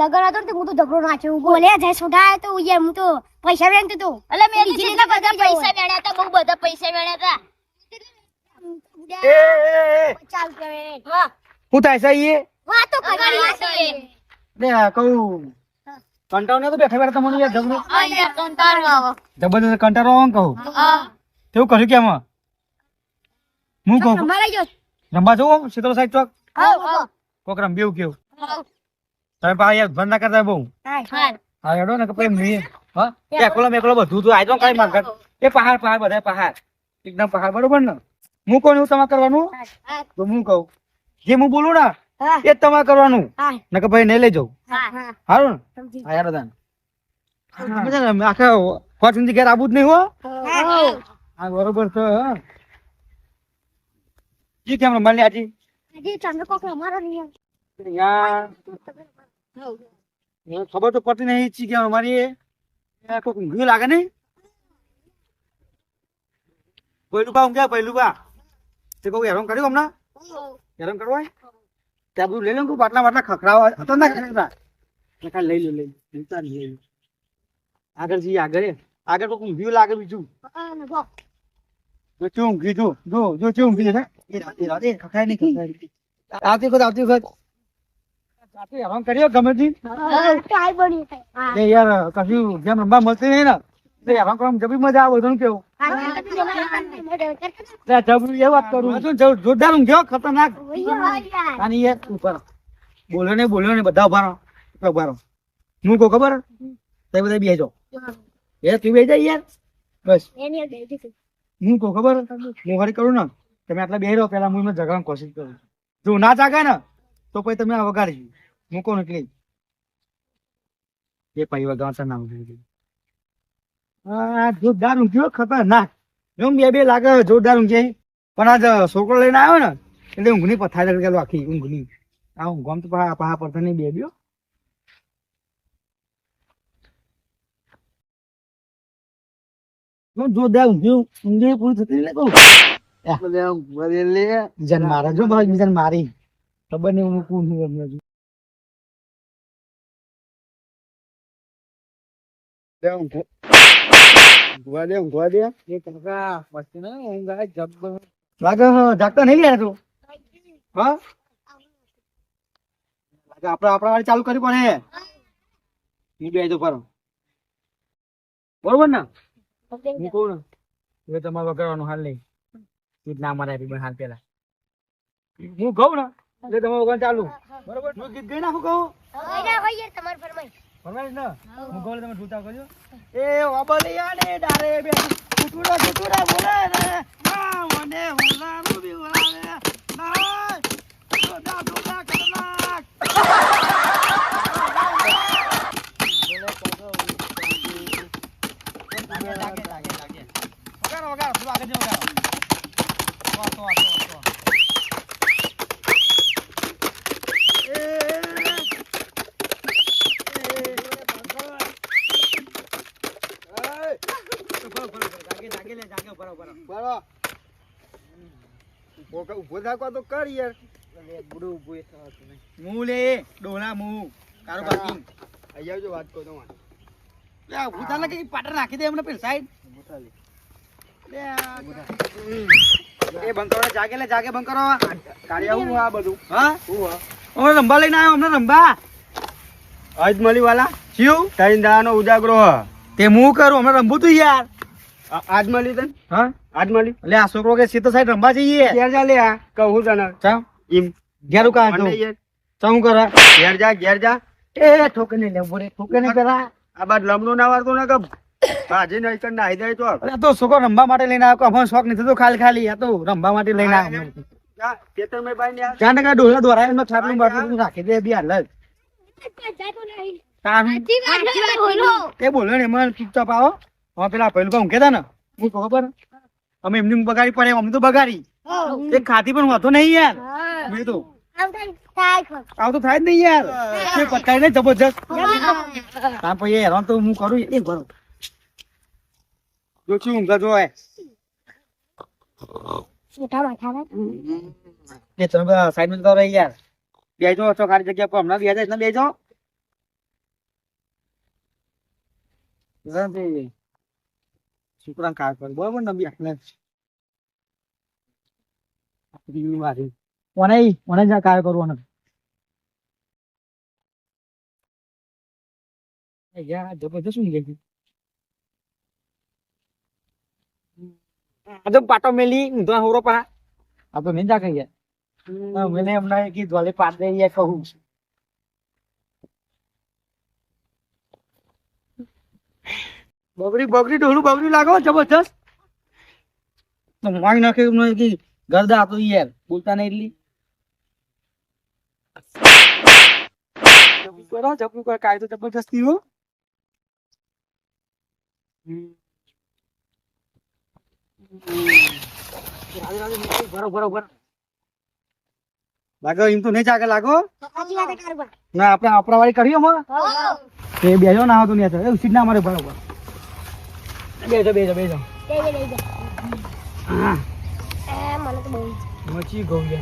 લગન હતો ને હું તો ઝઘડો નાચ્યો બોલે જાય છોટા તો યાર હું તો પૈસા વેણતો તો. એટલે મેં બીજી કેટલા રીતે બધા પૈસા વેણ્યા હતા બહુ બધા પૈસા વેણ્યા હતા. એ એ, એ, ચાલ કરે. હા. હું થાય છે વાતો અમારી કરી. છે. લે હા. કહું કંટાળો તો બેઠા બેઠા તમને યાર ઝઘડો? આ યાર કંટાળો આવો. જબરદસ્ત કંટાળો આવો કહું? હા. તેવું કર્યું કેમ હું કહું? રમવા જો રંબા જવું? શીતળ સાહેબ ચોક? હા હાવ બેવું કેવું? હા. તમે પા યાર ધંધા કરતા બહુ. હા. હા હેડો ને કે પછી મેં હા? એકલો મેકલો બધું તું આજો કઈ માંગ એ પહાડ પહાડ બધા પહાડ. એકદમ પહાડ બરોબર ને? હું કોણ એવું તમારે કરવાનું? તો હું કહું. જે હું બોલું ને એ તમારે કરવાનું. નકર ભાઈ નહીં લઈ જવું હા. હા. સારું ને? હા યાર બધા આખા પાંચ મિનિટ ઘેર આવું જ નહીં હો? બરોબર છે હા. જી કેમ રમવાની આજી? આજે ચંદ્ર કોક અમારો નહીં યાર મને ખબર તો પડતી નહીં ચી કે અમારી કોઈ ઊંઘ્યું લાગે નહીં પહેલું બા ઊંઘ્યા પહેલું બા તે કહું હેરાન કર્યું હમણાં હેરાન કરવા ત્યાં બધું લઈ લઉં બાટલા બાટલા ખખડાવા હતો ના ખખડા લઈ લો લઈ લેતા લઈ લો આગળ જઈએ આગળ. આગળ કોઈ ઊંઘ્યું લાગે બીજું જો ચું ઊંઘી જો જો જો ચું ઊંઘી છે એ રાત એ રાત એ ખખડાય નહીં ખખડાય આવતી વખત આવતી વખત હેરાન કર્યો ગમે તે? કાઈ બની હા. એ યાર કશું જેમ રમવા મળતી નહીં ને હેરાન કરવામાં જબરી મજા આવે બધાને કેવું? જબરી એ વાત કરું છું. જો- જોરદાર ખતરનાક. અને યાર. ઉપર. ને બોલ્યો ને બધા ઊભા રહો. ઊભા રહો. હું કહું ખબર? તે બધા બેસજો એ તું જાય યાર. બસ. હું કહું ખબર? હું કરું ને તમે આટલા બેસી રહો પેલા હું એમને જગાડવાની કોશિશ કરું જો ના જાગે ને તો પછી તમે આ વગાડજો. હું કહું ને એટલે એ પછી વગાડતા ના ઉઠી હા જોરદાર ઊંઘ્યો ખતરનાક. એમ બે બે લાગે જોરદાર ઊંઘે પણ આજ છોકરો લઈને આવ્યો ને એટલે ઊંઘની પથારી ગયેલો આખી ઊંઘની. આ ઊંઘ આમ તો પા પા પડતા નહીં બે બ્યો જોરદાર ઊંઘ્યું ઊંઘી પૂરી થતી ને કહું જન મારા જો ભાઈ બીજાને મારી. ખબર નહીં હું કોણ છું ઊંઘો. ઊંઘવા. દે ઊંઘવા દે. એ કાકા મસ્તી ના ઊંઘ જબ્બર લાગે હ, જાગતો નહીં યાર તું? હા? લાગે આપણે આપણા વાળી ચાલુ કરી પડે. હું બે જો ફરો બરોબર ને? હું કહું ને એ તમારે વગાડવાનું હાલ નહીં. ગીત ના મારે આપી પણ હાલ પેલા હું કહું ને એટલે તમે વગાડ ચાલુ. બરોબર? હું ગીત ગઈ નાખું કહું. ફરમાઈશ ને? હું. કહું તમે ઢૂંઢા કરજો. એ ઓબલિયા ને ડારે બે કુટુરા કુટુરા બોલે ને ના મને હોલાનું બી હોલાવે ના ડોડા ડોડા કરના લાગે લાગે લાગે લાગે વગાડો વગાડો થોડું આગળ જઈને વગાડો વાહ, તો વાહ, તો વાહ, તો વાહ. મું લે ડોલા મું. તારો પાર્કિંગ લે આ ભૂતા લાગે કે પાટર નાખી દે એમને પેલ સાઈડ લે. આ- એ બંધ કરો જાગે લે જાગે બંધ કરો. આ બધું? હા? ઓ રંબા લઈને આવ્યો અમને રંબા અજમલી વાલા થયું? ત્રણ દાડાનો ઉજાગરો હ. તે હું કરું હમણાં રંબુ તું યાર. આ- આજમલી તન? હા? આજમલી એટલે આ છોકરો કે સીધો સાઈડ રમવા જઈએ. ઘેર જા લે આ કહું તને. ચાલ. એમ. ઘેર કા યાર. ચાલ ઘેર જા ઘેર જા. એ ઠોકને લે બોરે ઠોકને કરા. આ બાદ લમણું ના વાળતું ને કે આજે નહીં કર નાહી જાય તો. અરે તો છોકરો રંબા માટે લઈને આવ્યો અમને શોખ નથી તો ખાલી ખાલી આ તો રંબા માટે લઈને આવ્યો. ત્યાં ડોલા છાપલું બાટલું રાખી દે બી હાલ જ એ બોલો ને એમાં ચૂપચાપ આવો. પેલા પહેલું ઊંઘે કેતા ને. હું ખબર? અમે એમની બગાડી પડે અમે તો બગાડી. એક ખાતી પણ વાંધો નહીં યાર. મેં તો આવું તો થાય જ નહીં યાર. તે પતાવી ને જબરજસ્ત. હા. પછી હેરાન તો હું કરું એ ભરો જો છું ઊંઘા જોય એ યાર. બેજો છો ખાલી જગ્યા પર. હમણાં બેજાય ને બેજો. નથી. છોકરાને કાર કર. બરોબર ને આપણે આપણી મારી કોને કોને જ કાર કરવાનો. યાર જબરદસ્ત ઊંઘ આવી. આ તો પાટો મેલી ઊંધો હોરો પા આ તો મેં જા કહી ગયા મને હમણાં કીધું પાટ દે યાર કહું. બગડી બગડી ડોલું બગડી લાગો જબરજસ્ત? તો માંગ નાખે એમ ગરદા તો યાર બોલતા નહીં એટલી. જબરું કરો જબરું કરો કાય તો જબરદસ્તી હો. લાગો એમ તો નહીં જાગે લાગો ના આપણે આપણા વાળી કરીએ હો. હો. એ બેજો ના આવતું નહીં એ ઉસીટ ના મારે બરોબર લે. હા એ, મને તો બહુ. મચી ગયું છે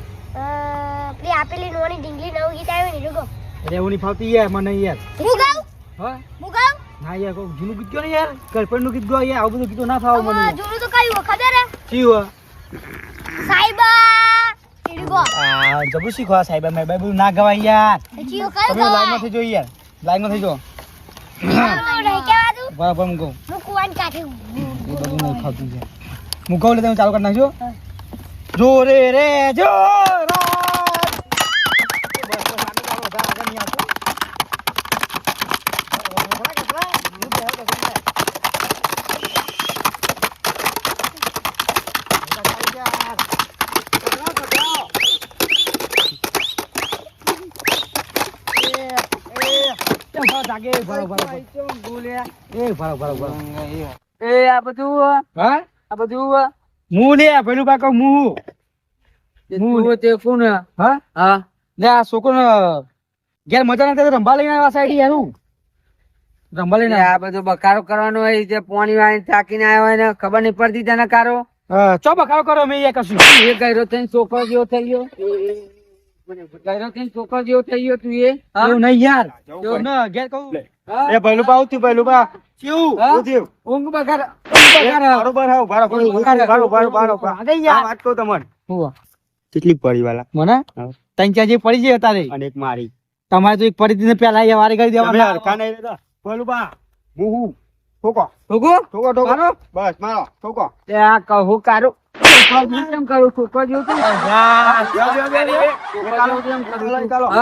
પેલી આપેલી નોની ઢીંગલી નવું ગીત આવ્યું ને જોકો. અરે એવું નહીં ફાવતી યાર મને યાર ગાઉં? હા ગાઉં? ના યાર કોઈ જૂનું ગીત ગયો ને યાર ગર્લફ્રેન્ડનું ગીત ગયો યાર આવું બધું ગીતો ના ફાવે મને. જૂનું તો કયું ખબર હે? ચીવ સાઈબા ટીડગો. આ સાહેબ મેં બધું ના ગવાય યાર કયું તમે લાઈનમાં થઈ જો યાર લાઈનમાં થઈ જો નહીં કહેવાતું? બરાબર હું કહું કાઢે કુવાની એ બધું નહીં ખાતું છે કહું એટલે તમે ચાલુ કરી નાખજો હા. જો રે રે જો રાત. બસ, બસ, આગળ ચાલો, વધારે આગળ નહીં આવતું. ઘોડા કેટલા? હું બે હાથ આગળ જાય. બધા ચાલી ગયા. કેટલા, કેટલા? એ, એ, કેમ ભાવ જાગે? ભરો, ભરો, ભરો. એ, ભરો, ભરો, ભરો. એ. આ બધું હા. આ બધું હું. લે પેલું પાકો હું. તું તે કોણ હા? હા. લે આ છોકરો ઘેર મજા નથી રંબા લઈને આવ્યા સાઈડ યાર લઈને આ બધો બકારો કરવાનો હોય જે પાણી વાળી થાકીને આવ્યો હોય ને ખબર નહીં પડતી તને કારો? ચો બકારો કરો મેં કશું. એ કર્યો થઈને છોકરો જેવો થઈ ગયો. ગયરો થઈને જેવો થઈ ગયો તું એ. એવું નહીં યાર. જો. ના ઘેર કહું. એ પહેલું પાઉ થયું પહેલું પા કેવું હા? ઊંઘ બગાડ બરોબર હા બારો બારો બારો બારો આગળ યાર વાત કહું તમને. કેટલી પડી વાલા? મને? ત્રણ ચાર જે પડી જાય તારે અને એક મારી. તમારે તો એક પડી ને પેલા અહીંયા વારે કરી દેવા હરખા નહીં રહેતા. પેલું બા હું હું. ઠોકો. ઠોકો? ઠોકો ઠોકો. બસ મારો. ઠોકો. તે આ કહું કારું. કરું?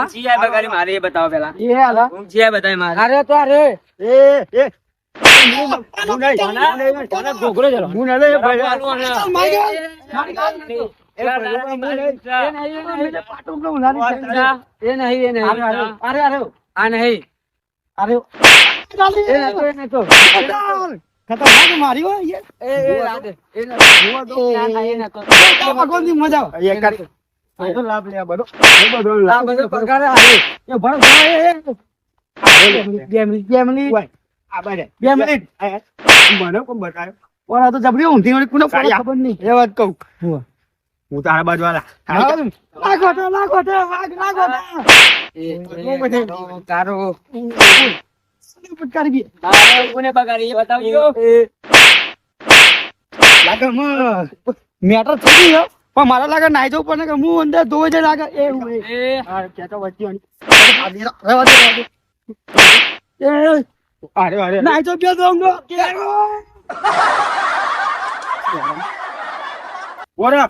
જીયા બગાડી મારી એ બતાવો પેલા એ હાલા જીયા બતાવી મારી અરે તો અરે એ એ આ નહીં અરે. ખતરનાક મારી હો યાર એ, એ, રાખ એ ના. ભગવાનની મજા આવે. એ તો લાભ લે બધો એ બધો લાભ બધો પગાર આવે. એ ભણો એ બે મિનિટ બે મિનિટ. આ બાજુ. બે મિનિટ. મને કોણ બતાવ્યો? ઓલા તો જબરી ઊંધી વળી કોને ખબર નહીં. એ વાત કહું. હું હું તારા બાજુ વાળા લાગો તો લાગો લાગો એ, તારો પટકારી કોને બગાડી બતાવજો લાગે મેટર થઈ ગયો પણ મારા લાગે નાઈ જવું પડે કે હું અંદર ધોઈ જાય લાગે એ હું એ. હા, વચ્ચે. એ, અરે અરે નાઈ તો ગયો ઊંઘો. કેરો. ઓરે